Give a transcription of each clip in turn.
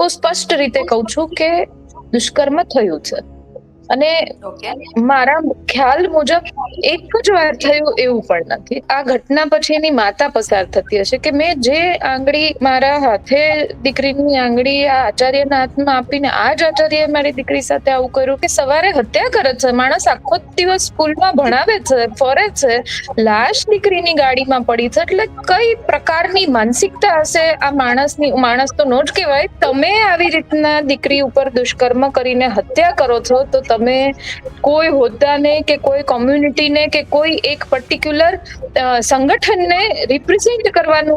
બહુ સ્પષ્ટ રીતે કહું છું કે દુષ્કર્મ થયું છે. અને મારા ખ્યાલ મુજબ એક જ વાર થયું એવું પણ નથી. આ ઘટના પછી એની માતા પસાર થતી હશે કે મેં જે આંગળી મારા હાથે દીકરીની આંગળી આ આચાર્યના હાથમાં આપીને આ જ આચાર્ય મારી દીકરી સાથે આવું કર્યું કે સવારે હત્યા કરે છે. માણસ આખો દિવસ સ્કૂલમાં ભણાવે છે, ફરે છે. લાશ દીકરીની ગાડીમાં પડી છે. એટલે કઈ પ્રકારની માનસિકતા હશે આ માણસની? માણસ તો નો જ કહેવાય. તમે આવી રીતના દીકરી ઉપર દુષ્કર્મ કરીને હત્યા કરો છો તો તમે કોઈ હોદ્દાને કે કોઈ કોમ્યુનિટીને કે કોઈ એક પર્ટિક્યુલર સંગઠનને રિપ્રેઝેન્ટ કરવાનો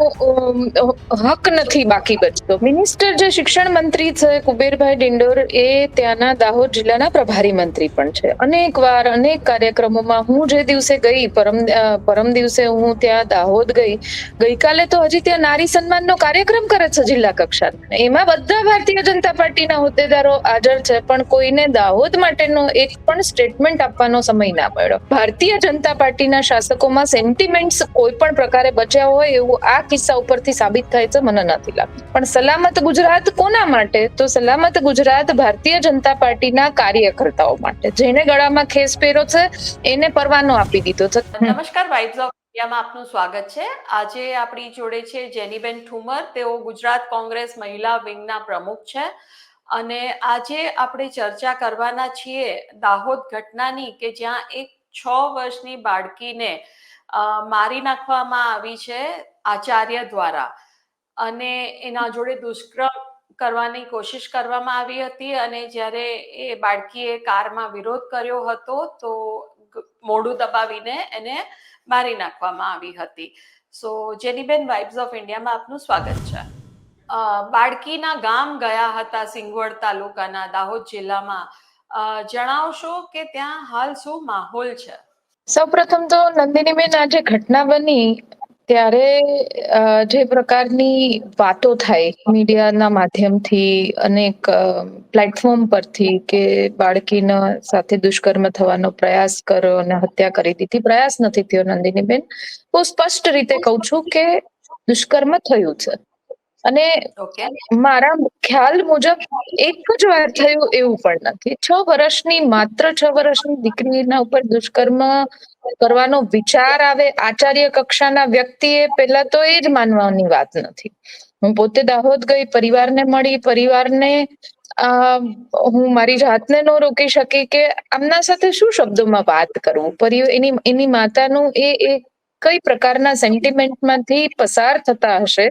હક નથી બાકી બચતો. મિનિસ્ટર જે શિક્ષણ મંત્રી છે, કુબેરભાઈ ડિંડોર, એ ત્યાંના દાહોદ જિલ્લાના પ્રભારી મંત્રી પણ છે. અનેક વાર, અનેક કાર્યક્રમોમાં હું જે દિવસે ગઈ, પરમ પરમ દિવસે હું ત્યાં દાહોદ ગઈ, ગઈકાલે તો હજી ત્યાં નારી સન્માનનો કાર્યક્રમ કરે છે જિલ્લા કક્ષાનો. એમાં બધા ભારતીય જનતા પાર્ટીના હોદ્દેદારો હાજર છે, પણ કોઈને દાહોદ માટેનો એક પણ સ્ટેટમેન્ટ આપવાનો સમય ના મળ્યો. ભારતીય જનતા પાર્ટીના શાસકોમાં સેન્ટિમેન્ટ્સ કોઈ પણ પ્રકારે બચ્યા હોય એવું આ કિસ્સા ઉપરથી સાબિત થાય છે, મને નથી લાગતું. પણ સલામત ગુજરાત કોના માટે? તો સલામત ગુજરાત ભારતીય જનતા પાર્ટીના કાર્યકર્તાઓ માટે. જેને ગળામાં ખેસ પહેરો છે, એને પરવાનો આપી દીધો છે. નમસ્કાર વાઇબ્સ ઓફ ઇન્ડિયામાં આપનું સ્વાગત છે. આજે આપણી જોડે છે જેનીબેન ઠુમર. તેઓ ગુજરાત કોંગ્રેસ મહિલા વિંગના પ્રમુખ છે. અને આજે આપણે ચર્ચા કરવાના છીએ દાહોદ ઘટનાની કે જ્યાં એક છ વર્ષની બાળકીને મારી નાખવામાં આવી છે આચાર્ય દ્વારા. અને એના જોડે દુષ્કર્મ કરવાની કોશિશ કરવામાં આવી હતી અને જ્યારે એ બાળકીએ કારમાં વિરોધ કર્યો હતો, તો મોઢું દબાવીને એને મારી નાખવામાં આવી હતી. સો, જેનીબેન, વાઇબ્સ ઓફ ઇન્ડિયામાં આપનું સ્વાગત છે. બાળકીના ગામ ગયા હતા સિંગવડ તાલુકાના દાહોદ જિલ્લામાં. જણાવશો કે ત્યાં હાલ શું માહોલ છે? સૌપ્રથમ તો નંદિનીબેન આ જે ઘટના બની ત્યારે જે પ્રકારની વાતો થાય મીડિયાના માધ્યમથી અનેક પ્લેટફોર્મ પરથી કે બાળકીના સાથે દુષ્કર્મ થવાનો પ્રયાસ કર્યો અને હત્યા કરી દીધી. પ્રયાસ નથી થયો નંદિનીબેન હું સ્પષ્ટ રીતે કહું છું કે દુષ્કર્મ થયું છે. અને મારા ખ્યાલ મુજબ એક જ વાર થયું એવું પણ નથી. છ વર્ષની માત્ર છ વર્ષની દીકરીના ઉપર દુષ્કર્મ કરવાનો વિચાર આવે આચાર્ય કક્ષાના વ્યક્તિએ પહેલા તો એ જ માનવાની વાત નથી. હું પોતે દાહોદ ગઈ પરિવારને મળી પરિવારને હું મારી જાતને ન રોકી શકી કે આમના સાથે શું શબ્દોમાં વાત કરવું પરિ એની એની માતાનું એ એ કઈ પ્રકારના સેન્ટિમેન્ટમાંથી પસાર થતા હશે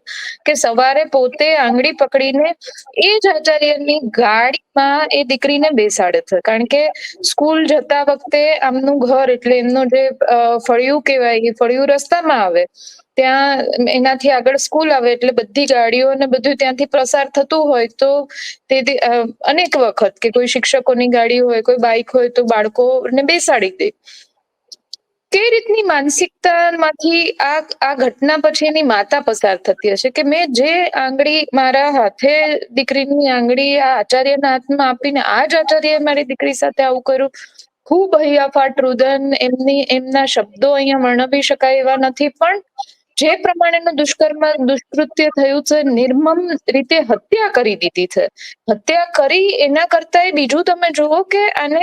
કે સવારે પોતે આંગળી પકડીને એ જ આચાર્યની ગાડીમાં એ દીકરીને બેસાડે છે. કારણ કે સ્કૂલ જતા વખતે આમનું ઘર એટલે એમનું જે ફળિયું કહેવાય, એ ફળિયું રસ્તામાં આવે. ત્યાં એનાથી આગળ સ્કૂલ આવે એટલે બધી ગાડીઓ ને બધું ત્યાંથી પ્રસાર થતું હોય તો તે અનેક વખત કે કોઈ શિક્ષકોની ગાડી હોય, કોઈ બાઇક હોય તો બાળકોને બેસાડી દે. કઈ રીતની માનસિકતામાંથી આ આ ઘટના પછી એની માતા પસાર થતી હશે? કે મેં જે આંગળી મારા હાથે દીકરીની આંગળી આ આચાર્યના હાથમાં આપીને આ જ આચાર્ય મારી દીકરી સાથે આવું કર્યું, ખૂબ હૈયાફાટ રુદન, એમની, એમના શબ્દો અહીંયા વર્ણવી શકાય એવા નથી, પણ જે પ્રમાણેનું દુષ્કર્મ, દુષ્કૃત્ય થયું છે, નિર્મમ રીતે હત્યા કરી દીધી છે. હત્યા કરી એના કરતા બીજું તમે જુઓ કે આને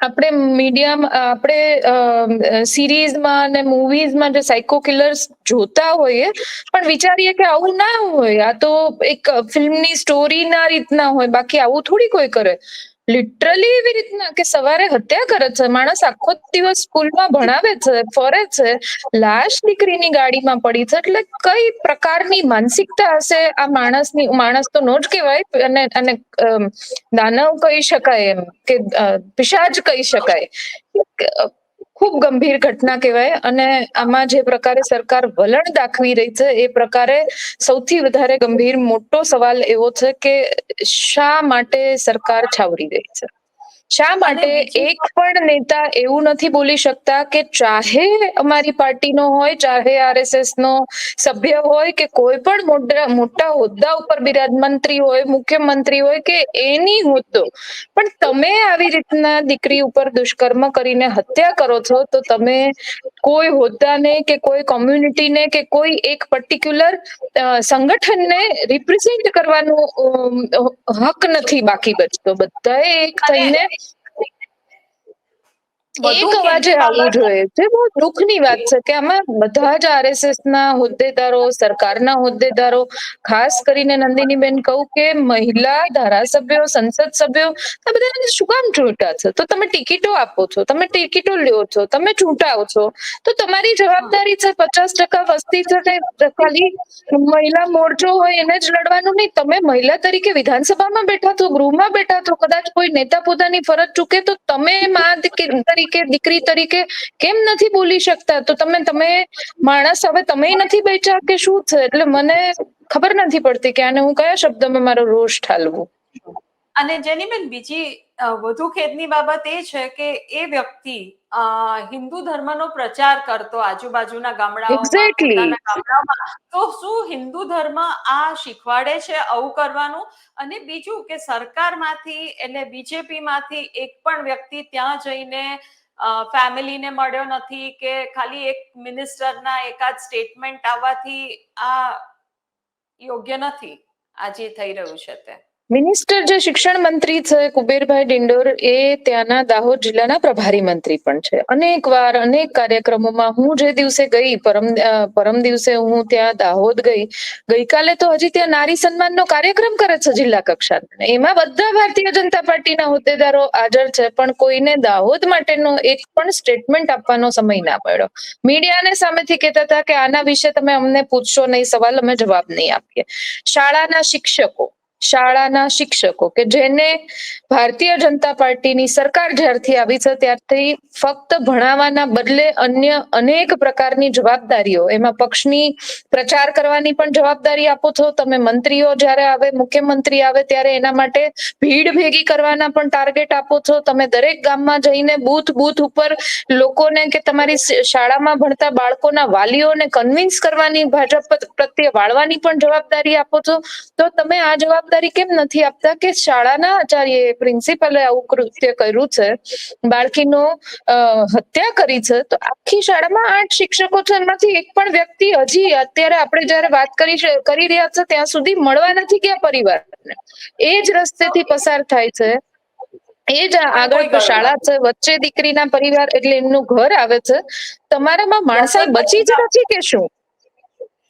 આપણે મીડિયા આપણે સિરીઝમાં અને મૂવીઝમાં જે સાયકો કિલર્સ જોતા હોઈએ, પણ વિચારીએ કે આવું ના હોય. આ તો એક ફિલ્મની સ્ટોરી ના રીતના હોય. બાકી આવું થોડી કોઈ કરે. લિટરલી એવી રીતના કે સવારે હત્યા કરે છે, માણસ આખો દિવસ સ્કૂલમાં ભણાવે છે, ફરે છે, લાશ દીકરીની ગાડીમાં પડી છે, એટલે કઈ પ્રકારની માનસિકતા હશે આ માણસની? માણસ તો નો જ કહેવાય અને અને દાનવ કહી શકાય એમ કે પિશાચ કહી શકાય. ખૂબ ગંભીર ઘટના કહેવાય. અને આમાં જે પ્રકારે સરકાર વલણ દાખવી રહી છે, એ પ્રકારે સૌથી વધારે ગંભીર મોટો સવાલ એવો છે કે શા માટે સરકાર છાવરી રહી છે? શા માટે એક પણ નેતા એવું નથી બોલી શકતા કે ચાહે અમારી પાર્ટીનો હોય ચાહે આરએસએસ નો સભ્ય હોય કે કોઈ પણ મોટા હોદ્દા ઉપર બિરાજ મંત્રી હોય મુખ્યમંત્રી હોય કે એની હોદ્દો. પણ તમે આવી રીતના દીકરી ઉપર દુષ્કર્મ કરીને હત્યા કરો છો તો તમે કોઈ હોદ્દાને કે કોઈ કોમ્યુનિટીને કે કોઈ એક પર્ટિક્યુલર સંગઠનને રિપ્રેઝેન્ટ કરવાનો હક નથી બાકી બચતો. બધાએ એક થઈને વધુ એક અવાજે આવવું જોઈએ. જે બહુ દુઃખની વાત છે કે આમાં બધા જ આરએસએસ ના હોદ્દેદારો સરકારના હોદ્દેદારો ખાસ કરીને નંદિનીબેન કહું કે મહિલા ધારાસભ્યો સંસદ સભ્યો આ બધાને શું કામ ચૂંટા છે? તો તમે ટિકિટો આપો છો તમે ટિકિટો લ્યો છો તમે ચૂંટાઓ છો તો તમારી જવાબદારી છે પચાસ ટકા વસ્તી છે ખાલી મહિલા મોરચો હોય એને જ લડવાનું નહીં. તમે મહિલા તરીકે વિધાનસભામાં બેઠા છો ગૃહમાં બેઠા છો કદાચ કોઈ નેતા પોતાની ફરજ ચૂકે તો તમે માં દીક- તરીકે, દીકરી તરીકે કેમ નથી બોલી શકતા? તો તમે તમે માણસ હવે તમે નથી બેચા કે શું છે? એટલે મને ખબર નથી પડતી કે આને હું કયા શબ્દમાં મારો રોષ ઠાલવું. અને જેનીબેન બીજી વધુ ખેદની બાબત એ છે કે એ વ્યક્તિ હિન્દુ ધર્મનો પ્રચાર કરતો આજુબાજુના ગામડાઓમાં તો શું હિન્દુ ધર્મ આ શીખવાડે છે આવું કરવાનું? અને બીજું કે સરકારમાંથી એટલે બીજેપી માંથી એક પણ વ્યક્તિ ત્યાં જઈને ફેમિલીને મળ્યો નથી કે ખાલી એક મિનિસ્ટરના એકાદ સ્ટેટમેન્ટ આવવાથી આ યોગ્ય નથી. આ જે થઈ રહ્યું છે તે. મિનિસ્ટર જે શિક્ષણ મંત્રી છે, કુબેરભાઈ ડિંડોર, એ ત્યાંના દાહોદ જિલ્લાના પ્રભારી મંત્રી પણ છે. અનેક વાર અનેક કાર્યક્રમોમાં હું જે દિવસે ગઈ, પરમ પરમ દિવસે હું ત્યાં દાહોદ ગઈ, ગઈકાલે તો હજી ત્યાં નારી સન્માનનો કાર્યક્રમ કરે છે જિલ્લા કક્ષાનો. એમાં બધા ભારતીય જનતા પાર્ટીના હોદ્દેદારો હાજર છે, પણ કોઈને દાહોદ માટેનો એક પણ સ્ટેટમેન્ટ આપવાનો સમય ના મળ્યો. મીડિયાને સામેથી કહેતા હતા કે આના વિશે તમે અમને પૂછશો નહીં, સવાલ અમે જવાબ નહીં આપીએ. શાળાના શિક્ષકો શાળાના શિક્ષકો કે જેને ભારતીય જનતા પાર્ટીની સરકાર જ્યારથી આવી છે, ત્યારથી ફક્ત ભણાવવાના બદલે અન્ય અનેક પ્રકારની જવાબદારીઓ, એમાં પક્ષની પ્રચાર કરવાની પણ જવાબદારી આપો છો. તમે મંત્રીઓ જ્યારે આવે, મુખ્યમંત્રી આવે, ત્યારે એના માટે ભીડ ભેગી કરવાના પણ ટાર્ગેટ આપો છો. તમે દરેક ગામમાં જઈને બૂથ બૂથ ઉપર લોકોને કે તમારી શાળામાં ભણતા બાળકોના વાલીઓને કન્વિન્સ કરવાની, ભાજપ પ્રત્યે વાળવાની પણ જવાબદારી આપો છો. તો તમે આ જવાબદારી કેમ નથી આપતા કે શાળાના આચાર્ય પ્રિન્સિપલે આવું કૃત્ય કર્યું છે? બાળકીનો હત્યા કરી છે તો આખી શાળામાં આઠ શિક્ષકો છે એમાંથી એક પણ વ્યક્તિ હજી અત્યારે આપણે જયારે વાત કરી કરી રહ્યા છે ત્યાં સુધી મળવા નથી ગયા પરિવારને. એ જ રસ્તેથી પસાર થાય છે. એ જ આગળ શાળા છે વચ્ચે દીકરીના પરિવાર એટલે એમનું ઘર આવે છે. તમારામાં માણસાઈ બચી જ નથી કે શું?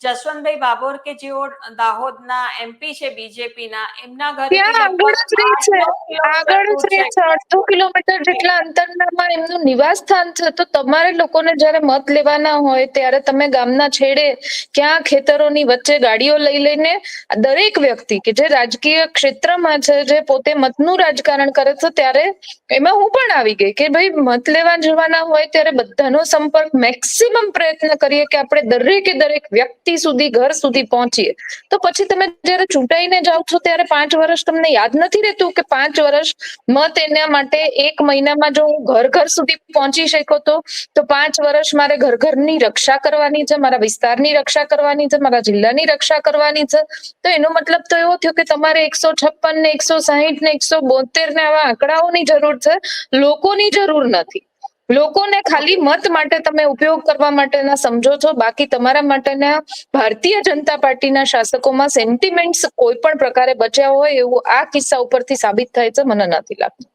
જસવંતભાઈ બાબોર કે જેઓ દાહોદના એમપી છે બીજેપીના એમના ઘરે આગળ જ રહે છે. આગળ જ રહે છે. અડધો કિલોમીટર જેટલા અંતરમાં એમનું નિવાસ સ્થાન છે તો તમારે લોકોને જ્યારે મત લેવાના હોય ત્યારે તમે ગામના છેડે ક્યાં ખેતરોની વચ્ચે ગાડીઓ લઈ લઈને દરેક વ્યક્તિ કે જે રાજકીય ક્ષેત્રમાં છે જે પોતે મતનું રાજકારણ કરે છે ત્યારે એમાં હું પણ આવી ગઈ કે ભાઈ મત લેવા જવાના હોય ત્યારે બધાનો સંપર્ક મેક્સિમમ પ્રયત્ન કરીએ કે આપણે દરેકે દરેક વ્યક્તિ સુધી, ઘર સુધી પહોંચીએ. તો પછી તમે જ્યારે ચૂંટાઈને જાઓ છો, ત્યારે પાંચ વર્ષ તમને યાદ નથી રહેતું કે પાંચ વર્ષ મત એના માટે એક મહિનામાં જો હું ઘર ઘર સુધી પહોંચી શકો તો? તો પાંચ વર્ષ મારે ઘર ઘરની રક્ષા કરવાની છે, મારા વિસ્તારની રક્ષા કરવાની છે, મારા જિલ્લાની રક્ષા કરવાની છે. તો એનો મતલબ તો એવો થયો કે તમારે એકસો છપ્પન ને એકસો સાહીઠ ને એકસો બોતેર ને આવા આંકડાઓની જરૂર છે. લોકોની જરૂર નથી. લોકોને ખાલી મત માટે તમે ઉપયોગ કરવા માટેના સમજો છો. બાકી તમારા માટેના ભારતીય જનતા પાર્ટીના શાસકોમાં સેન્ટિમેન્ટ્સ કોઈ પણ પ્રકારે બચ્યા હોય એવું આ કિસ્સા ઉપરથી સાબિત થાય છે, મને નથી લાગતું.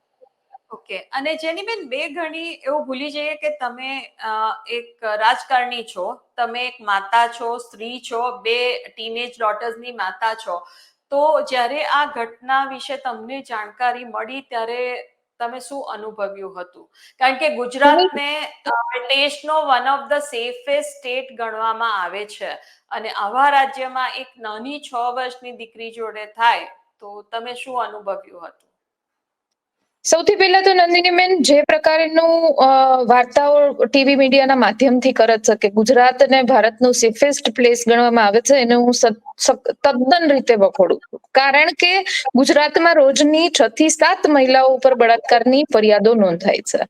ઓકે. અને જેનીબેન બે ઘણી એવું ભૂલી જઈએ કે તમે એક રાજકારણી છો, તમે એક માતા છો, સ્ત્રી છો, બે ટીનેજ ડોટર્સની માતા છો. તો જ્યારે આ ઘટના વિશે તમને જાણકારી મળી ત્યારે તમે શું અનુભવ્યું હતું? કારણ કે ગુજરાતને દેશનો one of the safest state ગણવામાં આવે છે. અને આવા રાજ્યમાં એક નાની છ વર્ષની દીકરી જોડે થાય તો તમે શું અનુભવ્યું હતું? સૌથી પહેલા તો નંદિનીબેન જે પ્રકારનું વાર્તાઓ ટીવી મીડિયાના માધ્યમથી કરત શકે. ગુજરાત અને ભારતનું સેફેસ્ટ પ્લેસ ગણવામાં આવે છે, એને હું તદ્દન રીતે વખોડું કારણ કે ગુજરાતમાં રોજની છ થી સાત મહિલાઓ ઉપર બળાત્કારની ફરિયાદો નોંધાય છે.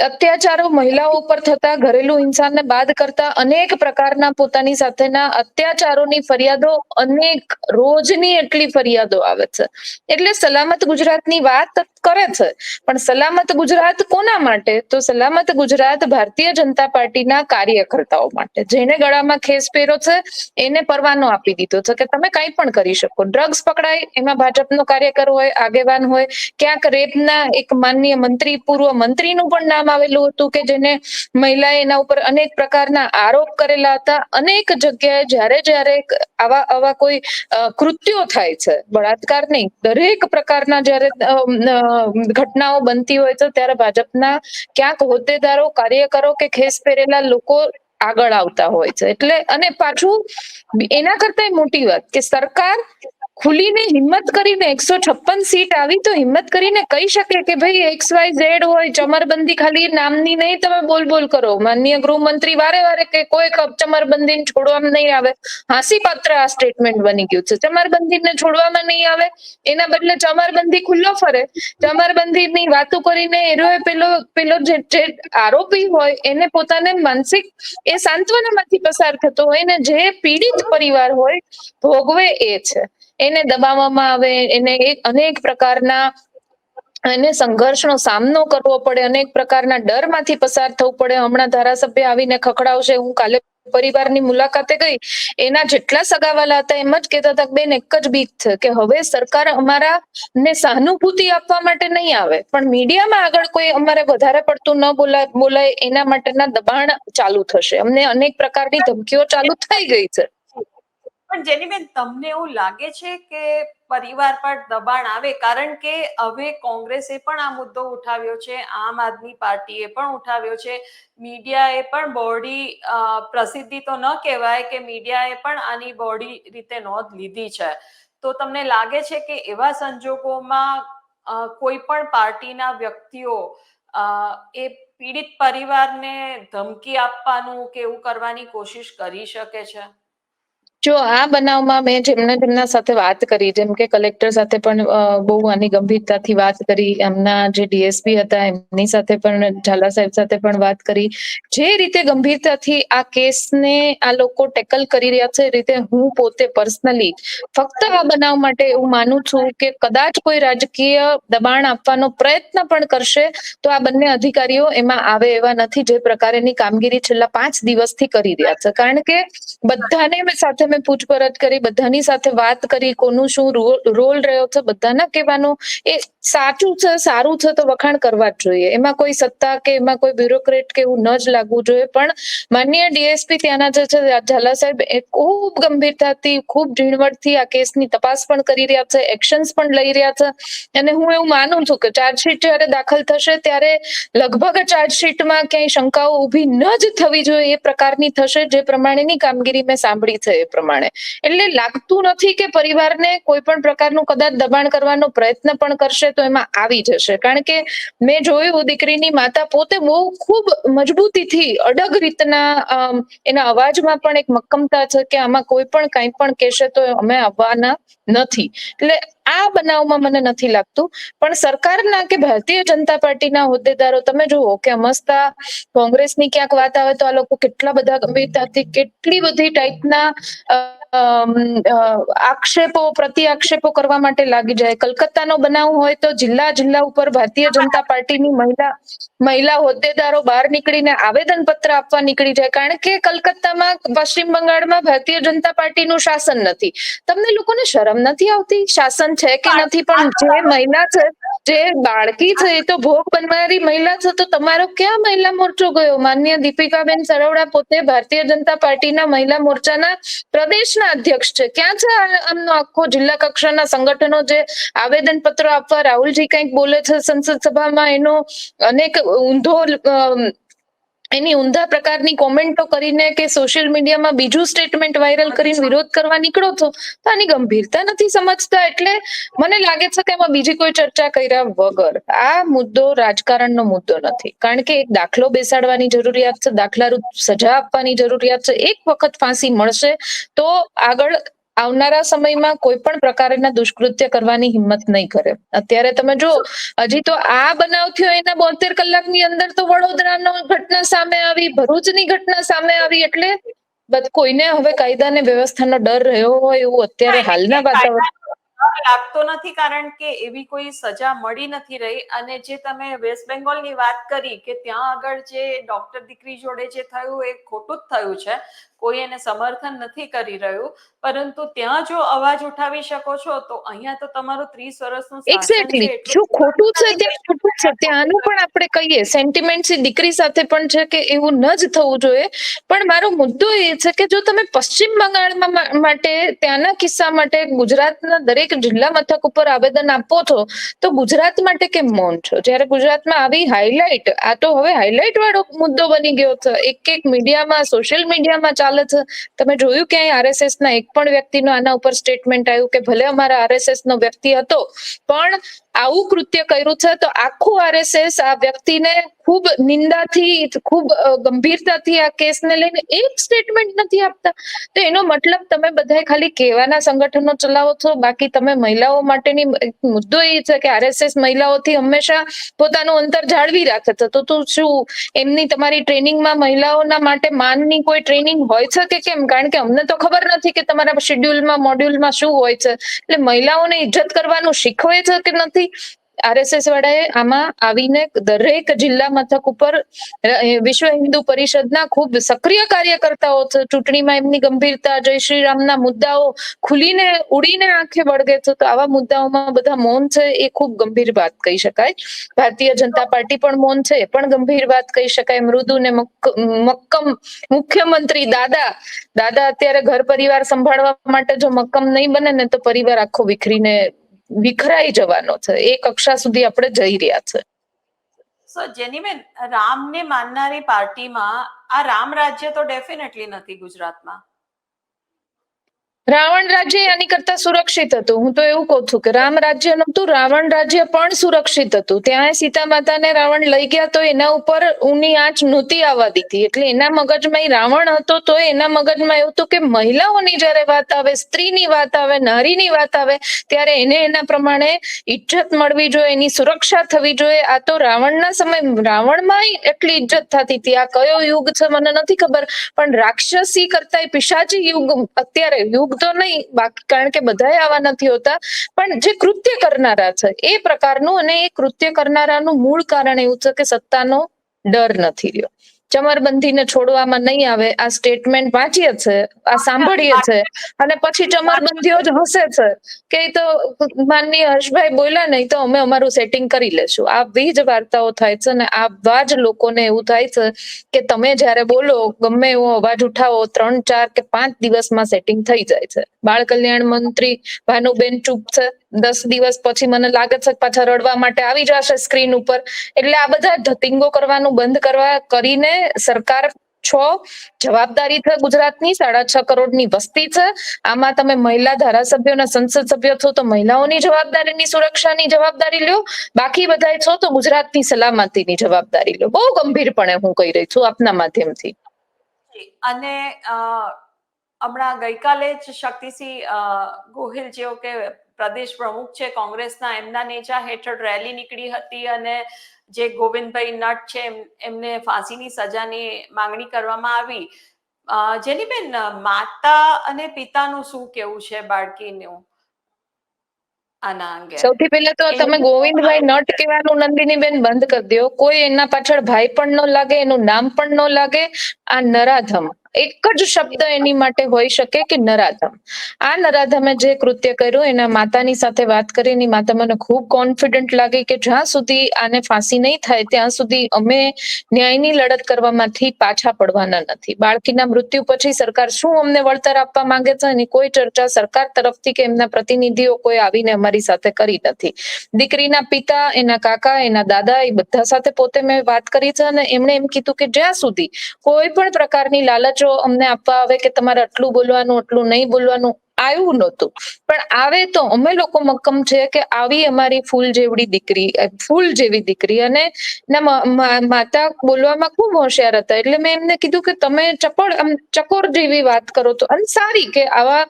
અત્યાચારો મહિલાઓ ઉપર થતા, ઘરેલુ હિંસાને બાદ કરતા અનેક પ્રકારના પોતાની સાથેના અત્યાચારોની ફરિયાદો અનેક રોજની એટલી ફરિયાદો આવે છે. એટલે સલામત ગુજરાતની વાત કરે છે. પણ સલામત ગુજરાત કોના માટે? તો સલામત ગુજરાત ભારતીય જનતા પાર્ટીના કાર્યકર્તાઓ માટે. જેને ગળામાં ખેસ પહેરો છે, એને પરવાનો આપી દીધો છે કે તમે કંઈ પણ કરી શકો. ડ્રગ્સ પકડાય, એમાં ભાજપનો કાર્યકર હોય, આગેવાન હોય, ક્યાંક રેપના એક માનનીય મંત્રી, પૂર્વ મંત્રીનું પણ નામ આવેલું હતું કે જેને મહિલાએ એના ઉપર અનેક પ્રકારના આરોપ કરેલા હતા. અનેક જગ્યાએ જ્યારે જ્યારે આવા આવા કોઈ કૃત્યો થાય છે, બળાત્કાર નહીં, દરેક પ્રકારના જ્યારે ઘટનાઓ બનતી હોય છે, ત્યારે ભાજપના ક્યાંક હોદ્દેદારો, કાર્યકરો કે ખેસ પહેરેલા લોકો આગળ આવતા હોય છે. એટલે અને પાછું એના કરતા મોટી વાત કે સરકાર ખુલીને હિંમત કરીને એકસો છપ્પન સીટ આવી તો હિંમત કરીને કહી શકે કે ભાઈ એક્સ વાય ઝેડ હોય, ચમરબંધી ખાલી નામની નહીં તમે બોલ બોલ કરો. માનનીય ગૃહમંત્રી વારે વારે કે કોઈ ચમરબંધીને છોડવામાં નહીં આવે. હાંસી પાત્ર આ સ્ટેટમેન્ટ બની ગયું છે. ચમરબંધીને છોડવામાં નહીં આવે, એના બદલે ચમરબંધી ખુલ્લો ફરે. ચમરબંધીની વાતો કરીને એરોએ પેલો પેલો જે આરોપી હોય, એને પોતાને માનસિક, એ સાંત્વનામાંથી પસાર થતો હોય ને જે પીડિત પરિવાર હોય, ભોગવે એ છે. એને દબાવવામાં આવે, એને એક, અનેક પ્રકારના એને સંઘર્ષનો સામનો કરવો પડે, અનેક પ્રકારના ડરમાંથી પસાર થવું પડે. હમણાં ધારાસભ્ય આવીને ખખડાવશે. હું કાલે પરિવારની મુલાકાતે ગઈ. એના જેટલા સગાવાલા હતા એમ જ કહેતા હતા બેન, એક જ બીક છે કે હવે સરકાર અમારા ને સહાનુભૂતિ આપવા માટે નહીં આવે. પણ મીડિયામાં આગળ કોઈ અમારે વધારે પડતું ન બોલાય બોલાય એના માટેના દબાણ ચાલુ થશે. અમને અનેક પ્રકારની ધમકીઓ ચાલુ થઈ ગઈ છે. પણ જેનીબેન તમને એવું લાગે છે કે પરિવાર પર દબાણ આવે? કારણ કે હવે કોંગ્રેસે પણ આ મુદ્દો ઉઠાવ્યો છે, આમ આદમી પાર્ટીએ પણ ઉઠાવ્યો છે. મીડિયાએ પણ બોડી પ્રસિદ્ધિ તો ન કહેવાય કે મીડિયાએ પણ આની બોડી રીતે નોંધ લીધી છે. તો તમને લાગે છે કે એવા સંજોગોમાં કોઈ પણ પાર્ટીના વ્યક્તિઓ એ પીડિત પરિવારને ધમકી આપવાનું કે એવું કરવાની કોશિશ કરી શકે છે? જો આ બનાવમાં મેં જેમના જેમના સાથે વાત કરી, જેમ કે કલેક્ટર સાથે પણ બહુ આની ગંભીરતાથી વાત કરી, એમના જે ડીએસપી હતા એમની સાથે પણ, ઝાલા સાહેબ સાથે પણ વાત કરી. જે રીતે ગંભીરતાથી આ કેસને આ લોકો ટેકલ કરી રહ્યા છે રીતે હું પોતે પર્સનલી ફક્ત આ બનાવ માટે એવું માનું છું કે કદાચ કોઈ રાજકીય દબાણ આપવાનો પ્રયત્ન પણ કરશે, તો આ બંને અધિકારીઓ એમાં આવે એવા નથી જે પ્રકારેની કામગીરી છેલ્લા પાંચ દિવસથી કરી રહ્યા છે. કારણ કે બધાને સાથે મેં પૂછપરછ કરી, બધાની સાથે વાત કરી, કોનું શું રોલ રહ્યો છે, બધાના કહેવાનું. એ સાચું છે, સારું છે તો વખાણ કરવા જ જોઈએ. એમાં કોઈ સત્તા કે એમાં કોઈ બ્યુરોક્રેટ કે એવું ન જ લાગવું જોઈએ. પણ માન્ય ડીએસપી ત્યાંના જે છે, ઝાલા સાહેબ, એ ખૂબ ગંભીરતાથી, ખૂબ ઝીણવટથી આ કેસની તપાસ પણ કરી રહ્યા છે, એક્શન્સ પણ લઈ રહ્યા છે. અને હું એવું માનું છું કે ચાર્જશીટ જ્યારે દાખલ થશે, ત્યારે લગભગ ચાર્જશીટમાં ક્યાંય શંકાઓ ઊભી ન જ થવી જોઈએ. એ પ્રકારની થશે, જે પ્રમાણેની કામગીરી મેં સાંભળી છે એ પ્રમાણે. એટલે લાગતું નથી કે પરિવારને કોઈ પણ પ્રકારનું કદાચ દબાણ કરવાનો પ્રયત્ન પણ કરશે તો એમાં આવી જશે. કારણ કે મેં જોયું દીકરીની માતા પોતે બહુ ખૂબ મજબૂતીથી અડગ રીતના એના અવાજમાં પણ એક મક્કમતા છે કે આમાં કોઈ પણ કંઈ પણ કહેશે તો અમે આવવાના નથી. એટલે આ બનાવમાં મને નથી લાગતું. પણ સરકારના કે ભારતીય જનતા પાર્ટીના હોદ્દેદારો, તમે જુઓ કે અમસ્તા કોંગ્રેસની ક્યાંક વાત આવે તો આ લોકો કેટલા બધા ગંભીરતાથી કેટલી બધી ટાઈપના આક્ષેપો પ્રતિ આક્ષેપો કરવા માટે લાગી જાય. કલકત્તાનો બનાવ હોય તો જિલ્લા જિલ્લા ઉપર ભારતીય જનતા પાર્ટીની મહિલા મહિલા હોદ્દેદારો બહાર નીકળીને આવેદન પત્ર આપવા નીકળી જાય. કારણ કે કલકત્તામાં પશ્ચિમ બંગાળમાં ભારતીય જનતા પાર્ટીનું શાસન નથી. તમને લોકોને શરમ નથી આવતી? શાસન છે કે નથી? પણ જે મહિલા છે, જે બાળકી છે, એ તો ભોગ બનનારી મહિલા છે, તો તમારો ક્યાં મહિલા મોરચો ગયો? માન્ય દીપિકાબેન સરોડા પોતે ભારતીય જનતા પાર્ટીના મહિલા મોરચાના પ્રદેશના અધ્યક્ષ છે. ક્યાં છે આમનો આખો જિલ્લા કક્ષાના સંગઠનો જે આવેદન પત્ર આપવા રાહુલજી કંઈક બોલે છે સંસદ સભામાં? એનો અનેક ઊંધો એની ઊંધા પ્રકારની કોમેન્ટો કરીને કે સોશિયલ મીડિયામાં બીજું સ્ટેટમેન્ટ વાયરલ કરીને વિરોધ કરવા નીકળો છો તો આની ગંભીરતા નથી સમજતા. એટલે મને લાગે છે કે એમાં બીજી કોઈ ચર્ચા કર્યા વગર આ મુદ્દો રાજકારણનો મુદ્દો નથી. કારણ કે એક દાખલો બેસાડવાની જરૂરિયાત છે દાખલારૂપ સજા આપવાની જરૂરિયાત છે. એક વખત ફાંસી મળશે તો આગળ આવનારા સમયમાં કોઈ પણ પ્રકારના દુષ્કૃત્ય કરવાની હિંમત નહીં કરે. અત્યારે તમે જો હજી તો આ બનાવ થયો, એના બોતેર કલાકની અંદર તો વડોદરાનો ઘટના સામે આવી, ભરૂચની ઘટના સામે આવી, એટલે કોઈને હવે કાયદા અને વ્યવસ્થાનો ડર રહ્યો હોય એવું અત્યારે હાલના વાતાવરણ લાગતો નથી કારણ કે એવી કોઈ સજા મળી નથી રહી અને જે તમે વેસ્ટ બેંગોલની વાત કરી કે ત્યાં આગળ જે ડોક્ટર દીકરી જોડે જે થયું એ ખોટું જ થયું છે કોઈ એને સમર્થન નથી કરી રહ્યું પરંતુ ત્યાં જો અવાજ ઉઠાવી શકો છો તો અહીંયા તો તમારું ત્રીસ વર્ષનું એક્ઝેક્ટલી જો ખોટું છે તે ખોટું છે. ત્યાંનું પણ આપણે કહીએ સેન્ટિમેન્ટ દીકરી સાથે પણ છે કે એવું ન જ થવું જોઈએ. પણ મારો મુદ્દો એ છે કે જો તમે પશ્ચિમ બંગાળમાં માટે ત્યાંના કિસ્સા માટે ગુજરાતના દરેક જિલ્લા મથક ઉપર આવેદન આપો છો તો ગુજરાત માટે કેમ મૌન છો? જ્યારે ગુજરાતમાં આવી હાઇલાઇટ આ તો હવે હાઇલાઇટ વાળો મુદ્દો બની ગયો છે. એક એક મીડિયામાં સોશિયલ મીડિયામાં ચાલે છે તમે જોયું કે આરએસએસ ના એક પણ વ્યક્તિનો આના ઉપર સ્ટેટમેન્ટ આવ્યું કે ભલે અમારા આરએસએસ નો વ્યક્તિ હતો, પણ આવું કૃત્ય કર્યું છે, તો આખું આરએસએસ આ વ્યક્તિને ખૂબ નિંદાથી, ખૂબ ગંભીરતાથી આ કેસને લઈને એક સ્ટેટમેન્ટ નથી આપતા. તો એનો મતલબ તમે બધાય ખાલી કહેવાના સંગઠનો ચલાવો છો, બાકી તમે મહિલાઓ માટેની મુદ્દો એ છે કે આરએસએસ મહિલાઓથી હંમેશા પોતાનું અંતર જાળવી રાખે છે. તો તું શું, એમની તમારી ટ્રેનિંગમાં મહિલાઓના માટે માનની કોઈ ટ્રેનિંગ હોય છે કે કેમ? કારણ કે અમને તો ખબર નથી કે તમારા શેડ્યુલમાં, મોડ્યુલમાં શું હોય છે. એટલે મહિલાઓને ઇજ્જત કરવાનું શીખવે છે કે નથી? આરએસએસ વાળાએ આમાં આવીને દરેક જિલ્લા મથક ઉપર વિશ્વ હિન્દુ પરિષદના ખૂબ સક્રિય કાર્યકર્તાઓ ચૂંટણીમાં એમની ગંભીરતા, જય શ્રી રામના મુદ્દાઓ ખુલીને ઉડીને આંખે વળગે છે. તો આવા મુદ્દાઓમાં બધા મૌન છે એ ખૂબ ગંભીર વાત કહી શકાય. ભારતીય જનતા પાર્ટી પણ મૌન છે, એ પણ ગંભીર વાત કહી શકાય. મૃદુ ને મક્ક- મક્કમ મુખ્યમંત્રી દાદા દાદા અત્યારે ઘર પરિવાર સંભાળવા માટે જો મક્કમ નહીં બને ને તો પરિવાર આખો વિખરીને વિખરાઈ જવાનો છે. એ કક્ષા સુધી આપણે જઈ રહ્યા છે. સો જેનીબેન રામને માનનારી પાર્ટીમાં આ રામ રાજ્ય તો ડેફિનેટલી નથી ગુજરાતમાં. રાવણ રાજ્ય એની કરતા સુરક્ષિત હતું. હું તો એવું કહું છું કે રામ રાજ્ય નહોતું, રાવણ રાજ્ય પણ સુરક્ષિત હતું. ત્યાં સીતા માતાને રાવણ લઈ ગયા તો એના ઉપર ઊની આંચ નહોતી આવવા દીધી. એટલે એના મગજમાં રાવણ હતો તો એના મગજમાં એવું હતું કે મહિલાઓની જ્યારે વાત આવે, સ્ત્રીની વાત આવે, નારીની વાત આવે, ત્યારે એને એના પ્રમાણે ઇજ્જત મળવી જોઈએ, એની સુરક્ષા થવી જોઈએ. આ તો રાવણના સમય, રાવણમાં એટલી ઇજ્જત થતી હતી. આ કયો યુગ છે મને નથી ખબર. પણ રાક્ષસી કરતા પિશાચી યુગ અત્યારે યુગ તો નહીં, બાકી કારણ કે બધાય આવા નથી હોતા. પણ જે કૃત્ય કરનારા છે, એ પ્રકારનું અને એ કૃત્ય કરનારાનું મૂળ કારણ એવું છે કે સત્તાનો ડર નથી રહ્યો. ચમરબંધીને છોડવામાં નહીં આવે, આ સ્ટેટમેન્ટ વાંચીએ છે, આ સાંભળીએ છે, અને પછી ચમરબંધીઓ જ હસે છે. કે તો માનની હર્ષભાઈ બોલ્યા નહીં તો અમે અમારું સેટિંગ કરી લેશું. આવી જ વાર્તાઓ થાય છે અને આવા જ લોકોને એવું થાય છે કે તમે જ્યારે બોલો, ગમે એવો અવાજ ઉઠાવો, ત્રણ, ચાર કે પાંચ દિવસમાં સેટિંગ થઈ જાય છે. બાળ કલ્યાણ મંત્રી ભાનુબેન ચૂપ છે. દસ દિવસ પછી મને લાગે છે પાછા રડવા માટે આવી જશે સ્ક્રીન ઉપર. એટલે આ બધા ધતિંગો કરવાનું બંધ કરવા કરીને સરકાર છો, જવાબદારી છે ગુજરાતની, સાડા છ કરોડની વસ્તી છે. આમાં તમે મહિલા ધારાસભ્યો અને સંસદ સભ્યો છો તો મહિલાઓની જવાબદારીની સુરક્ષાની જવાબદારી લ્યો. બાકી બધા છો તો ગુજરાતની સલામતીની જવાબદારી લ્યો. બહુ ગંભીરપણે હું કહી રહી છું આપના માધ્યમથી. અને હમણાં ગઈકાલે જ શક્તિસિંહ ગોહિલ જેઓ કે પ્રદેશ પ્રમુખ છે કોંગ્રેસના એમના નેજા હેઠળ રેલી નીકળી હતી અને જે ગોવિંદભાઈ નટ છે એમને ફાંસીની સજાની માંગણી કરવામાં આવી. જેનીબેન માતા અને પિતાનું શું કેવું છે બાળકીનું? આના અંગે. સૌથી પહેલા તો તમે ગોવિંદભાઈ નટ કહેવાનું નંદિનીબેન બંધ કરી દો. કોઈ એના પાછળ ભાઈ પણ ન લાગે એનું નામ પણ ન લાગે. આ નરાધમ. એક જ શબ્દ એની માટે હોઈ શકે કે નરાધમ. આ નરાધમે જે કૃત્ય કર્યું, એના માતાની સાથે વાત કરી એની માતા મને ખૂબ કોન્ફિડન્ટ લાગી કે જ્યાં સુધી આને ફાંસી નહીં થાય, ત્યાં સુધી અમે ન્યાયની લડત કરવામાંથી પાછા પડવાના નથી. બાળકીના મૃત્યુ પછી સરકાર શું અમને વળતર આપવા માંગે છે? એની કોઈ ચર્ચા સરકાર તરફથી કે એમના પ્રતિનિધિઓ કોઈ આવીને અમારી સાથે કરી નથી. દીકરીના પિતા, એના કાકા, એના દાદા એ બધા સાથે પોતે મેં વાત કરી છે અને એમણે એમ કીધું કે જ્યાં સુધી કોઈ પણ પ્રકારની લાલચો અમને આપવા આવે કે તમારે આટલું બોલવાનું આટલું નહીં બોલવાનું આવ્યું નહોતું. પણ આવે તો અમે લોકો મક્કમ છે કે આવી અમારી ફૂલ જેવડી દીકરી ફૂલ જેવી દીકરી અને માતા બોલવામાં ખૂબ હોશિયાર હતા. એટલે મેં એમને કીધું કે તમે ચપળ, આમ, ચકોર જેવી વાત કરો તો, અને સારી કે આવા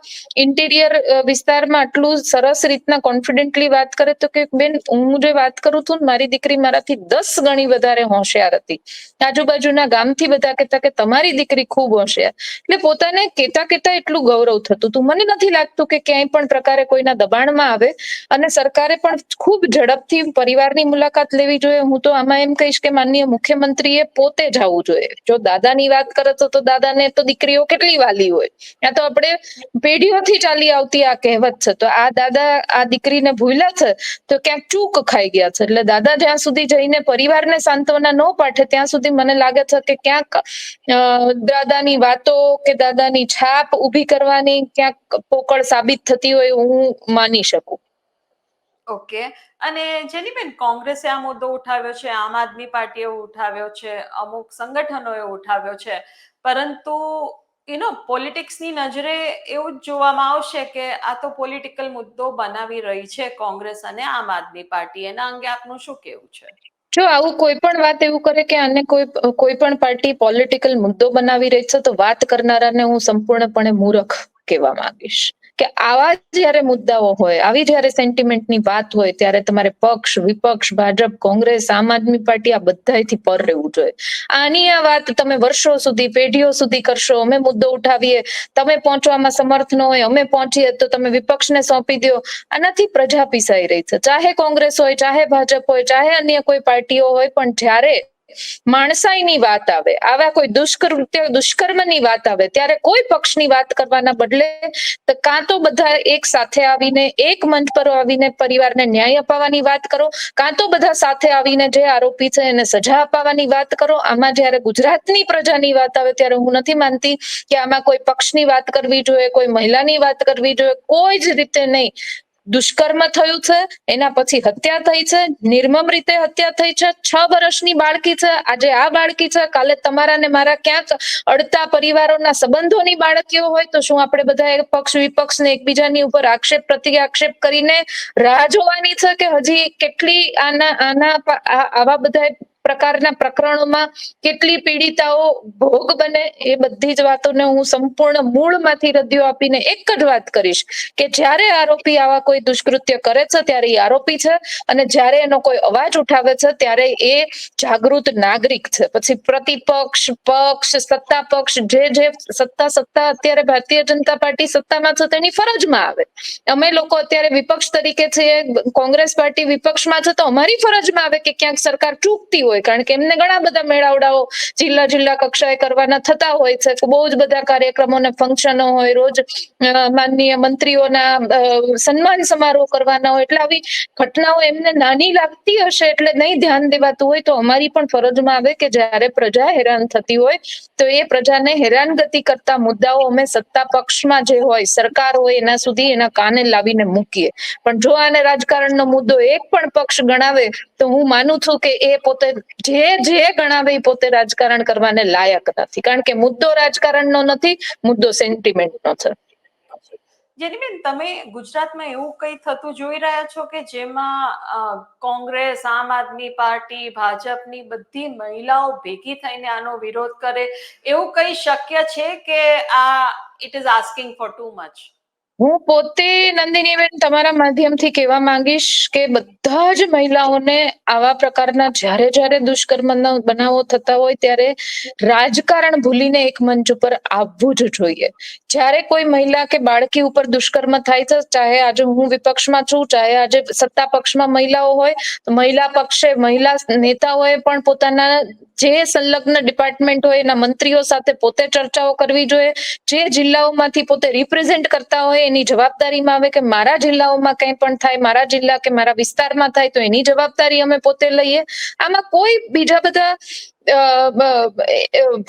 ઇન્ટિરિયર વિસ્તારમાં આટલું સરસ રીતના કોન્ફિડન્ટલી વાત કરે તો કે બેન, હું જે વાત કરું છું મારી દીકરી મારાથી દસ ગણી વધારે હોશિયાર હતી. આજુબાજુના ગામથી બધા કહેતા કે તમારી દીકરી ખૂબ હોશિયાર. એટલે પોતાને કેતા કેતા એટલું ગૌરવ થતું હતું. મને નથી લાગતું કે ક્યાંય પણ પ્રકારે કોઈના દબાણમાં આવે. અને સરકારે પણ ખૂબ ઝડપથી પરિવારની મુલાકાત લેવી જોઈએ. હું તો આમાં એમ કહીશ કે માનનીય મુખ્યમંત્રીએ પોતે જવું જોઈએ. જો દાદાની વાત કરે તો તો દાદાને તો દીકરીઓ કેટલી વાલી હોય? ત્યાં તો આપણે પેઢીઓથી ચાલી આવતી આ કહેવત છે. તો આ દાદા, આ દીકરીને ભૂલ્યા છે, તો ક્યાંક ચૂક ખાઈ ગયા છે. એટલે દાદા જ્યાં સુધી જઈને પરિવારને સાંત્વના ન પાઠે, ત્યાં સુધી મને લાગે છે કે ક્યાંક દાદાની વાતો કે દાદાની છાપ ઊભી કરવાની ક્યાંક પોકળ સાબિત થતી હોય એવું હું માની શકું. ઓકે. અને જેનીબેન કોંગ્રેસે આ મુદ્દો ઉઠાવ્યો છે આમ આદમી પાર્ટીએ ઉઠાવ્યો છે અમુક સંગઠનોએ ઉઠાવ્યો છે પરંતુ યુ નો પોલિટિક્સની નજરે એવું જ જોવામાં આવશે કે આ તો પોલિટિકલ મુદ્દો બનાવી રહી છે કોંગ્રેસ અને આમ આદમી પાર્ટી. એના અંગે આપનું શું કેવું છે? જો આવું કોઈ પણ વાત એવું કરે કે આને કોઈ કોઈ પણ પાર્ટી પોલિટિકલ મુદ્દો બનાવી રહી છે તો વાત કરનારાને હું સંપૂર્ણપણે મૂર્ખ. કહેવા માંગીશ. કે આવા જ્યારે મુદ્દાઓ હોય, આવી જ્યારે સેન્ટિમેન્ટની વાત હોય, ત્યારે તમારે પક્ષ, વિપક્ષ, ભાજપ, કોંગ્રેસ, આમ આદમી પાર્ટી આ બધાથી પર રહેવું જોઈએ. આની આ વાત તમે વર્ષો સુધી, પેઢીઓ સુધી કરશો, અમે મુદ્દો ઉઠાવીએ, તમે પહોંચવામાં સમર્થ ન હોય, અમે પહોંચીએ તો તમે વિપક્ષને સોંપી દો. આનાથી પ્રજા પીસાઈ રહી છે. ચાહે કોંગ્રેસ હોય, ચાહે ભાજપ હોય, ચાહે અન્ય કોઈ પાર્ટીઓ હોય, પણ જ્યારે માણસાઈની વાત આવે, આવા કોઈ દુષ્કૃત્ય દુષ્કર્મની વાત આવે, ત્યારે કોઈ પક્ષની વાત કરવાના બદલે કાં તો બધા એક સાથે આવીને, એક મંચ પર આવીને પરિવારને ન્યાય અપાવવાની વાત કરો, કાં તો બધા સાથે આવીને જે આરોપી છે એને સજા અપાવવાની વાત કરો. આમાં જ્યારે ગુજરાતની પ્રજાની વાત આવે ત્યારે હું નથી માનતી કે આમાં કોઈ પક્ષની વાત કરવી જોઈએ, કોઈ મહિલાની વાત કરવી જોઈએ, કોઈ જ રીતે નહીં. દુષ્કર્મ થયું છે, એના પછી હત્યા થઈ છે, નિર્મમ રીતે હત્યા થઈ છે, છ વર્ષની બાળકી છે, આજે આ બાળકી છે, કાલે તમારા ને મારા ક્યાંક અડતા પરિવારોના સંબંધોની બાળકીઓ હોય તો શું આપણે બધા પક્ષ વિપક્ષ ને એકબીજાની ઉપર આક્ષેપ પ્રતિ આક્ષેપ કરીને રાહ જોવાની છે કે હજી કેટલી આના આના આવા બધા પ્રકારના પ્રકરણોમાં કેટલી પીડિતાઓ ભોગ બને એ બધી જ વાતોને હું સંપૂર્ણ મૂળમાંથી રદિયો આપીને એક જ વાત કરીશ કે જ્યારે આરોપી આવા કોઈ દુષ્કૃત્ય કરે છે, ત્યારે એ આરોપી છે અને જ્યારે એનો કોઈ અવાજ ઉઠાવે છે, ત્યારે એ જાગૃત નાગરિક છે. પછી પ્રતિપક્ષ, પક્ષ સત્તા પક્ષ જે જે સત્તા સત્તા અત્યારે ભારતીય જનતા પાર્ટી સત્તામાં છે, તેની ફરજમાં આવે. અમે લોકો અત્યારે વિપક્ષ તરીકે છીએ, કોંગ્રેસ પાર્ટી વિપક્ષમાં છે, તો અમારી ફરજમાં આવે કે ક્યાંક સરકાર ચૂકતી હોય કારણ કે એમને ઘણા બધા મેળાવડાઓ જિલ્લા જિલ્લા કક્ષાએ કરવાના થતા હોય છે. બહુ જ બધા કાર્યક્રમો ને ફંક્શનો હોય, રોજ માનનીય મંત્રીઓના સન્માન સમારોહ કરવાના હોય. એટલે આવી ઘટનાઓ એમને નાની લાગતી હશે એટલે નહીં ધ્યાન દેવાતું હોય તો અમારી પણ ફરજમાં આવે કે જ્યારે પ્રજા હેરાન થતી હોય તો એ પ્રજાને હેરાનગતિ કરતા મુદ્દાઓ અમે સત્તા પક્ષમાં જે હોય, સરકાર હોય, એના સુધી એના કાને લાવીને મૂકીએ. પણ જો આને રાજકારણનો મુદ્દો એક પણ પક્ષ ગણાવે તો હું માનું છું કે એ પોતે જે જે ગણાવે એ પોતે રાજકારણ કરવાને લાયક નથી. કારણ કે મુદ્દો રાજકારણનો નથી, મુદ્દો સેન્ટિમેન્ટનો છે. જેનીબેન, તમે ગુજરાતમાં એવું કઈ થતું જોઈ રહ્યા છો કે જેમાં કોંગ્રેસ, આમ આદમી પાર્ટી, ભાજપની બધી મહિલાઓ ભેગી થઈને આનો વિરોધ કરે? એવું કઈ શક્ય છે કે આ it is asking for too much હું પોતે નંદિનીબેન તમારા માધ્યમથી કહેવા માંગીશ કે બધા જ મહિલાઓને આવા પ્રકારના જ્યારે જ્યારે દુષ્કર્મના બનાવો થતા હોય ત્યારે રાજકારણ ભૂલીને એક મંચ ઉપર આવવું જ જોઈએ. જ્યારે કોઈ મહિલા કે બાળકી ઉપર દુષ્કર્મ થાય છે, ચાહે આજે હું વિપક્ષમાં છું, ચાહે આજે સત્તા પક્ષમાં મહિલાઓ હોય, તો મહિલા પક્ષે, મહિલા નેતાઓએ પણ પોતાના જે સંલગ્ન ડિપાર્ટમેન્ટ હોય, એના મંત્રીઓ સાથે પોતે ચર્ચાઓ કરવી જોઈએ. જે જિલ્લાઓમાંથી પોતે રિપ્રેઝેન્ટ કરતા હોય, એની જવાબદારીમાં આવે કે મારા જિલ્લાઓમાં કંઈ પણ થાય, મારા જિલ્લા કે મારા વિસ્તારમાં થાય, તો એની જવાબદારી અમે પોતે લઈએ. આમાં કોઈ બીજા બધા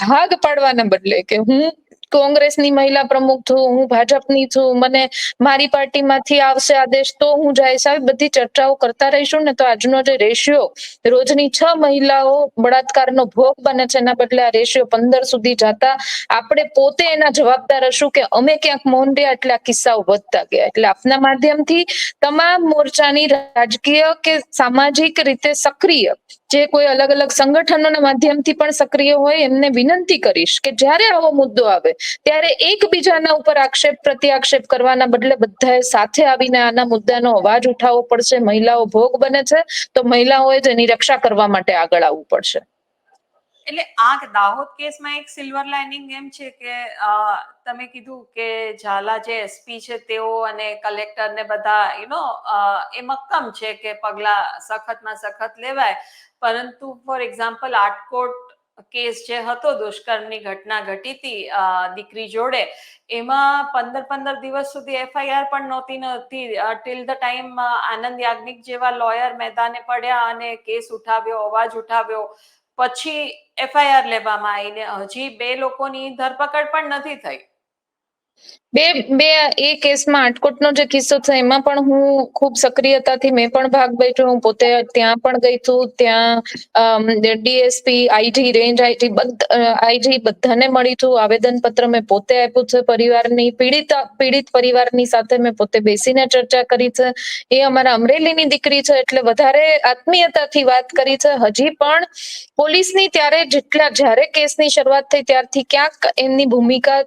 ભાગ પાડવાના બદલે કે હું કોંગ્રેસની મહિલા પ્રમુખ છું, હું ભાજપની છું, મને મારી પાર્ટીમાંથી આવશે આદેશ તો હું જઈશ આવી બધી ચર્ચાઓ કરતા રહીશું ને તો આજનો જે રેશિયો, રોજની છ મહિલાઓ બળાત્કારનો ભોગ બને છે, એના બદલે આ રેશિયો પંદર સુધી જતા, આપણે પોતે એના જવાબદાર હશું કે અમે ક્યાંક મૌન રહ્યા એટલે આ કિસ્સાઓ વધતા ગયા. એટલે આપના માધ્યમથી તમામ મોરચાની રાજકીય કે સામાજિક રીતે સક્રિય જે કોઈ અલગ અલગ સંગઠનોના માધ્યમથી પણ સક્રિય હોય એમને વિનંતી કરીશ કે જ્યારે આવો મુદ્દો આવે ત્યારે એકબીજાના ઉપર આક્ષેપ, પ્રત્યાક્ષેપ કરવાના બદલે બધાએ સાથે આવીને આના મુદ્દાનો અવાજ ઉઠાવવો પડશે. મહિલાઓ ભોગ બને છે, તો મહિલાઓએ જ એની રક્ષા કરવા માટે આગળ આવવું પડશે. એટલે આ દાહોદ કેસમાં એક સિલ્વર લાઇનિંગ એમ છે કે તમે કીધું કે ઝાલા જે એસપી છે તેઓ અને કલેક્ટર ને બધા યુ નો એ મક્કમ છે કે પગલા સખતમાં સખત લેવાય. પરંતુ ફોર એક્ઝામ્પલ આટકોટ કેસ જે હતો, દુષ્કર્મની ઘટના ઘટી હતી દીકરી જોડે, એમાં પંદર પંદર દિવસ સુધી એફઆઈઆર પણ નહોતી નથી till the time Anand Yagnik જેવા લોયર મેદાને પડ્યા અને કેસ ઉઠાવ્યો, અવાજ ઉઠાવ્યો. પછી એફઆઈઆર લેવામાં આવીને હજી બે લોકોની ધરપકડ પણ નથી થઈ. બે બે, એ કેસમાં આટકોટનો જે કિસ્સો છે, એમાં પણ હું ખૂબ સક્રિયતાથી મેં પણ ભાગ બેઠો હું પોતે ત્યાં પણ ગઈ છું. ત્યાં DSP IG range IG IG બધાને મળી છું. આવેદન પત્ર મેં પોતે આપ્યું છે પરિવારની, પીડિત પીડિત પરિવારની સાથે મેં પોતે બેસીને ચર્ચા કરી છે. એ અમારા અમરેલીની દીકરી છે, એટલે વધારે આત્મીયતાથી વાત કરી છે. હજી પણ પોલીસની ત્યારે જેટલા, જ્યારે કેસની શરૂઆત થઈ, ત્યારથી ક્યાંક એમની ભૂમિકા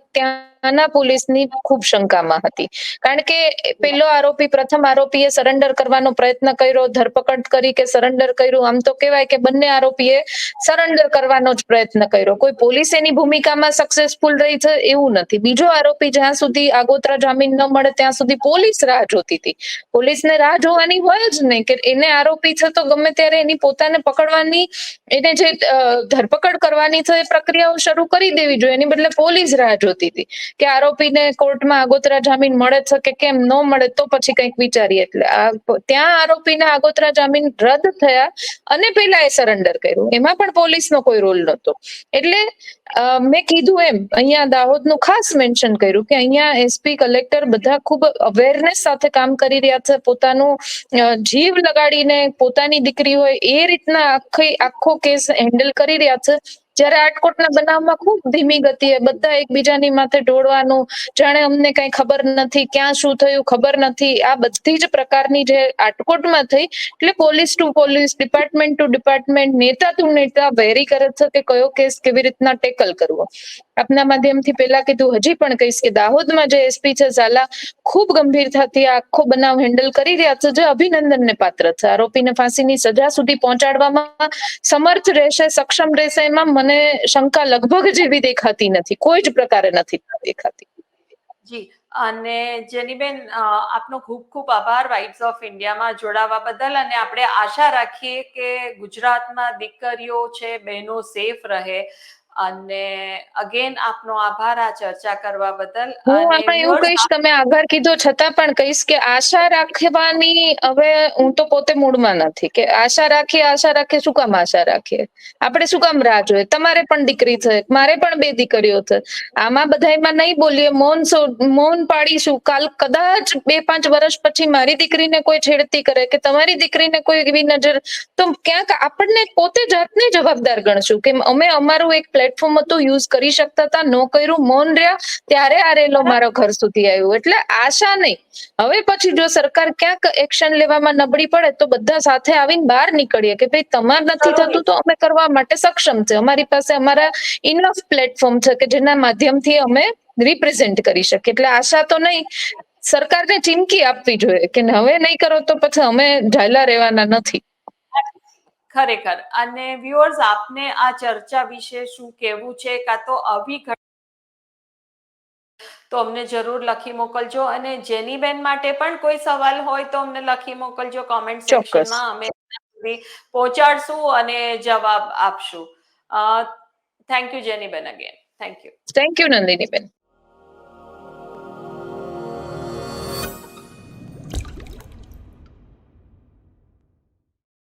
ત્યાંના પોલીસની ખૂબ શંકામાં હતી. કારણ કે પેલો આરોપી, પ્રથમ આરોપીએ સરેન્ડર કરવાનો પ્રયત્ન કર્યો, ધરપકડ કરી કે સરેન્ડર કર્યું. આમ તો કહેવાય કે બંને આરોપીએ સરેન્ડર કરવાનો જ પ્રયત્ન કર્યો. કોઈ પોલીસ એની ભૂમિકામાં સક્સેસફુલ રહી છે એવું નથી. બીજો આરોપી જ્યાં સુધી આગોતરા જામીન ન મળે ત્યાં સુધી પોલીસ રાહ જોતી હતી. પોલીસને રાહ જોવાની હોય જ નહીં કે એને આરોપી છે તો ગમે ત્યારે એની પોતાને પકડવાની, એને જે ધરપકડ કરવાની છે એ પ્રક્રિયાઓ શરૂ કરી દેવી જોઈએ. એની બદલે પોલીસ રાહ જોતી હતી. કે આરોપીને કોર્ટમાં આગોતરા જામીન મળે છે કે કેમ ન મળે તો પછી કંઈક વિચારીએ. એટલે ત્યાં આરોપીના આગોતરા જામીન રદ થયા અને પેલા એ સરેન્ડર કર્યું. એમાં પણ પોલીસનો કોઈ રોલ નહોતો. એટલે મેં કીધું એમ, અહીંયા દાહોદનું ખાસ મેન્શન કર્યું કે અહીંયા એસપી કલેક્ટર બધા ખૂબ અવેરનેસ સાથે કામ કરી રહ્યા છે. પોતાનું જીવ લગાડીને પોતાની દીકરી હોય એ રીતના આખી, આખો કેસ હેન્ડલ કરી રહ્યા છે. જ્યારે આટકોટના બનાવમાં ખૂબ ધીમી ગતિએ બધા એકબીજાની માથે ઢોળવાનું, જાણે અમને કઈ ખબર નથી ક્યાં શું થયું, ખબર નથી. આ બધી જ પ્રકારની જે આટકોટમાં થઈ, એટલે police to police, department to department, નેતા ટુ નેતા વેરી કરે છે કે કયો કેસ કેવી રીતના ટેકલ કરવો. આપના માધ્યમથી પેલા કીધું, હજી પણ કહીશ કે દાહોદમાં જે એસપી છે ઝાલા, ખૂબ ગંભીરતાથી આખો બનાવ હેન્ડલ કરી રહ્યા છે, જે અભિનંદનને પાત્ર છે. આરોપીને ફાંસીની સજા સુધી પહોંચાડવામાં સમર્થ રહેશે, સક્ષમ રહેશે, એમાં મને શંકા લગભગ જેવી દેખાતી નથી. કોઈ જ પ્રકારે નથી દેખાતી. જી. અને જેનીબેન આપનો ખૂબ ખૂબ આભાર વાઇબ્સ ઓફ ઇન્ડિયામાં જોડાવા બદલ અને આપણે આશા રાખીએ કે ગુજરાતમાં દીકરીઓ છે, બહેનો સેફ રહે. અને અગેન આપનો આભાર આ ચર્ચા કરવા બદલ. હું આપણે એવું કહીશ તમે આભાર કીધો છતાં પણ કહીશ કે આશા રાખવાની હવે હું તો પોતે મૂડમાં નથી કે આશા રાખીએ આશા રાખીએ શું કામ આશા રાખીએ? આપણે શું કામ રાહ જોઈએ? તમારે પણ દીકરી છે મારે પણ બે દીકરીઓ છે. આમાં બધાયમાં નહીં બોલીએ મૌન મૌન પાડીશું. કાલ કદાચ બે પાંચ વર્ષ પછી મારી દીકરીને કોઈ છેડતી કરે કે તમારી દીકરીને કોઈ એવી નજર. તો ક્યાંક આપણને પોતે જાતને જવાબદાર ગણશું કે અમે અમારું એક પ્લેટફોર્મ હતું યુઝ કરી શકતા હતા નો કર્યું મૌન રહ્યા ત્યારે આ રેલો મારો ઘર સુધી આવ્યું. એટલે આશા નહીં. હવે પછી જો સરકાર ક્યાંક એક્શન લેવામાં નબળી પડે તો બધા સાથે આવીને બહાર નીકળીએ કે ભાઈ તમારે નથી થતું તો અમે કરવા માટે સક્ષમ છે. અમારી પાસે અમારા ઇનફ પ્લેટફોર્મ છે કે જેના માધ્યમથી અમે રિપ્રેઝેન્ટ કરી શકીએ. એટલે આશા તો નહીં. સરકારને ચીમકી આપવી જોઈએ કે હવે નહીં કરો તો પછી અમે ઢાલા રહેવાના નથી. ખરેખર. અને વ્યુઅર્સ આપને આ ચર્ચા વિશે શું કહેવું છે કાં તો આવી તો અમને જરૂર લખી મોકલજો. અને જેનીબેન માટે પણ કોઈ સવાલ હોય તો અમને લખી મોકલજો કોમેન્ટ. સેક્શનમાં. અમે પહોંચાડશું અને જવાબ આપશું. Thank you Jeniben again thank you thank you Nandiniben.